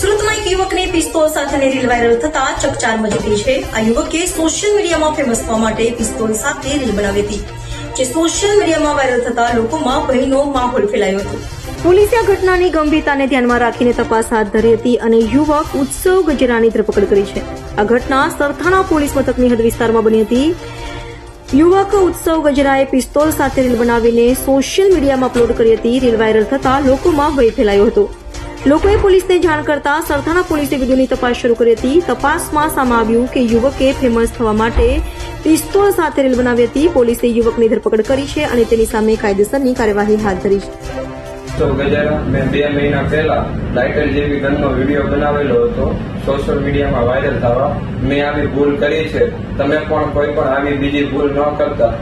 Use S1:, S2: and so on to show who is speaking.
S1: સુરતમાં એક યુવકને પિસ્તોલ સાથેની રીલ વાયરલ થતા ચકચાર મચી છે. આ યુવકે સોશિયલ મીડિયામાં ફેમસ થવા માટે પિસ્તોલ સાથે રીલ બનાવી હતી, જે સોશિયલ મીડિયામાં વાયરલ થતા લોકોમાં ભયનો માહોલ ફેલાયો હતો. પોલીસે આ ઘટનાની ગંભીરતાને ધ્યાનમાં રાખીને તપાસ હાથ ધરી હતી અને યુવક ઉત્સવ ગજરાની ધરપકડ કરી છે. આ ઘટના સરથાણા પોલીસ મથકની હદ વિસ્તારમાં બની હતી. યુવક ઉત્સવ ગજરાએ પિસ્તોલ સાથે રીલ બનાવીને સોશિયલ મીડિયામાં અપલોડ કરી હતી. રીલ વાયરલ થતા લોકોમાં ભય ફેલાયો હતો. લોકોએ પોલીસને જાણ કરતા સરથાણા પોલીસે વિડીયોની તપાસ શરૂ કરી હતી. તપાસમાં સામે આવ્યું કે યુવકે ફેમસ થવા માટે પિસ્તોલ સાથે રેલ બનાવી હતી. પોલીસે યુવકની ધરપકડ કરી છે અને તેની સામે કાયદેસરની કાર્યવાહી હાથ ધરી છે.
S2: તો ગજારા, મેં બે મહિના પહેલા લાઇટર જેવી ગનનો વીડિયો બનાવેલો હતો. સોશિયલ મીડિયામાં વાયરલ થવા. મેં આવી ભૂલ કરી છે. તમે પણ કોઈ પણ આવી બીજી ભૂલ ન કરતા.